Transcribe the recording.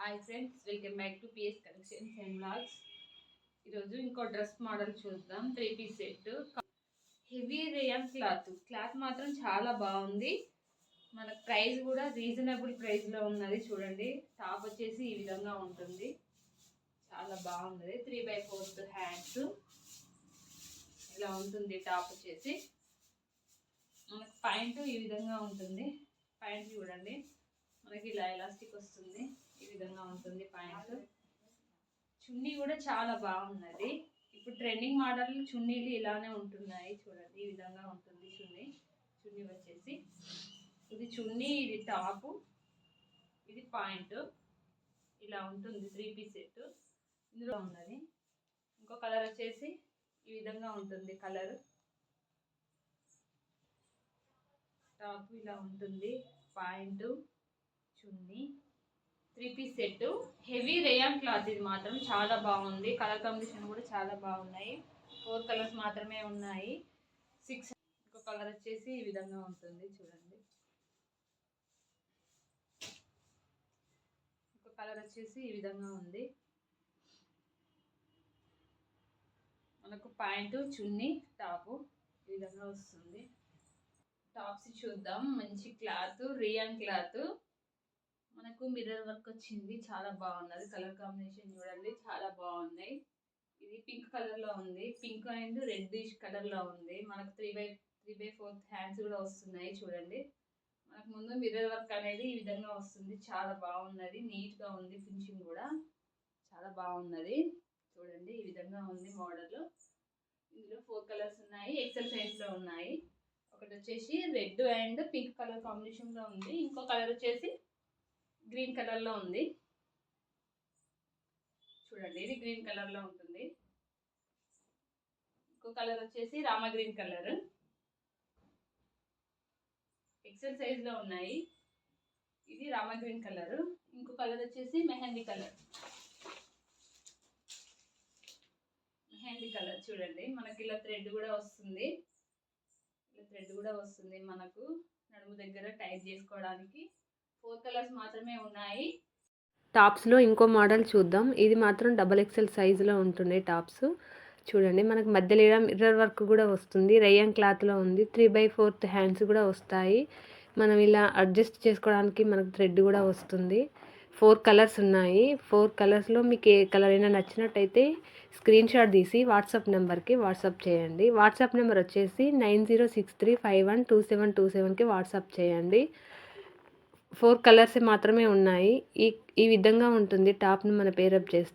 Hi friends welcome back to PS collections and blogs ఈరోజు ఇంకో dress model చూద్దాం. Three piece set heavy rayon cloth cloth మాత్రం చాలా బాగుంది. మన ప్రైస్ కూడా రీజనబుల్ ప్రైస్లో ఉన్నది చూడండి. టాప్ వచ్చేసి ఈ విధంగా ఉంటుంది. చాలా బాగుంది. త్రీ బై ఫోర్త్ హ్యాండ్స్ ఇలా ఉంటుంది టాప్ వచ్చేసి. మనకు పాయింట్ ఈ విధంగా ఉంటుంది. పాయింట్ చూడండి. మనకి ఇలా ఎలాస్టిక్ వస్తుంది. ఈ విధంగా ఉంటుంది పాయింట్. చున్నీ కూడా చాలా బాగున్నది. ఇప్పుడు ట్రెండింగ్ మోడల్ చున్నీలు ఇలానే ఉంటున్నాయి చూడండి ఈ విధంగా ఉంటుంది చున్నీ. చున్నీ వచ్చేసి. ఇది చున్నీ ఇది టాపు ఇది పాయింట్. ఇలా ఉంటుంది త్రీ పీస్ సెట్. ఇందులో ఉన్నది. ఇంకో కలర్ వచ్చేసి ఈ విధంగా ఉంటుంది కలర్. టాప్ ఇలా ఉంటుంది. Point chunni. Three piece set heavy rayon cloth ఇది మాత్రం చాలా బాగుంది. కలర్ కాంబినేషన్ కూడా చాలా బాగున్నాయి. ఫోర్ కలర్స్ మాత్రమే ఉన్నాయి. సిక్స్ ఇంకో కలర్ వచ్చేసి ఈ విధంగా ఉంటుంది. చూడండి. ఇంకో కలర్ వచ్చేసి ఈ విధంగా ఉంది. మనకు ప్యాంటు చున్నీ టాపు ఈ విధంగా వస్తుంది. టాప్స్ చూద్దాం. మంచి క్లాత్ రియాన్ క్లాత్. మనకు మిర్రర్ వర్క్ వచ్చింది చాలా బాగున్నది. కలర్ కాంబినేషన్ చూడండి చాలా బాగున్నాయి. ఇది పింక్ కలర్లో ఉంది. పింక్ అండ్ రెడ్డిష్ కలర్లో ఉంది. మనకు three by three by fourth hands కూడా వస్తున్నాయి చూడండి. మనకు ముందు మిర్రర్ వర్క్ అనేది ఈ విధంగా వస్తుంది. చాలా బాగున్నది. నీట్గా ఉంది ఫినిషింగ్ కూడా. చాలా బాగున్నది. చూడండి ఈ విధంగా ఉంది మోడల్. ఇందులో ఫోర్ కలర్స్ ఉన్నాయి. ఎక్సెల్ సైజ్లో ఉన్నాయి. ఒకటి వచ్చేసి రెడ్ అండ్ పింక్ కలర్ కాంబినేషన్లో ఉంది. ఇంకో కలర్ వచ్చేసి గ్రీన్ కలర్లో ఉంది. చూడండి ఇది గ్రీన్ కలర్లో ఉంటుంది. ఇంకో కలర్ వచ్చేసి రామ గ్రీన్ కలర్. ఎక్సెల్ సైజ్లో ఉన్నాయి. ఇది రామ గ్రీన్ కలర్. ఇంకో కలర్ వచ్చేసి మెహందీ కలర్. మెహందీ కలర్ చూడండి. మనకి ఇలా థ్రెడ్ కూడా వస్తుంది. ఇలా థ్రెడ్ కూడా వస్తుంది మనకు. నడుము దగ్గర టైట్ చేసుకోవడానికి ఫోర్ కలర్స్ మాత్రమే ఉన్నాయి. టాప్స్లో ఇంకో మోడల్ చూద్దాం. ఇది మాత్రం డబల్ ఎక్సెల్ సైజులో ఉంటున్నాయి టాప్స్. చూడండి మనకు మధ్యలో ఇలా మిర్రర్ వర్క్ కూడా వస్తుంది. రయ్యం క్లాత్లో ఉంది. త్రీ బై ఫోర్త్ హ్యాండ్స్ కూడా వస్తాయి. మనం ఇలా అడ్జస్ట్ చేసుకోవడానికి మనకు థ్రెడ్ కూడా వస్తుంది. ఫోర్ కలర్స్ ఉన్నాయి. ఫోర్ కలర్స్లో మీకు ఏ కలర్ అయినా నచ్చినట్టయితే స్క్రీన్ షాట్ తీసి వాట్సాప్ నెంబర్కి వాట్సాప్ చేయండి. వాట్సాప్ నెంబర్ వచ్చేసి nine zero six three five one two seven two సెవెన్కి వాట్సాప్ చేయండి. ఫోర్ కలర్స్ మాత్రమే ఉన్నాయి. ఈ ఈ విధంగా ఉంటుంది టాప్ను మన పేరప్ చేస్తే.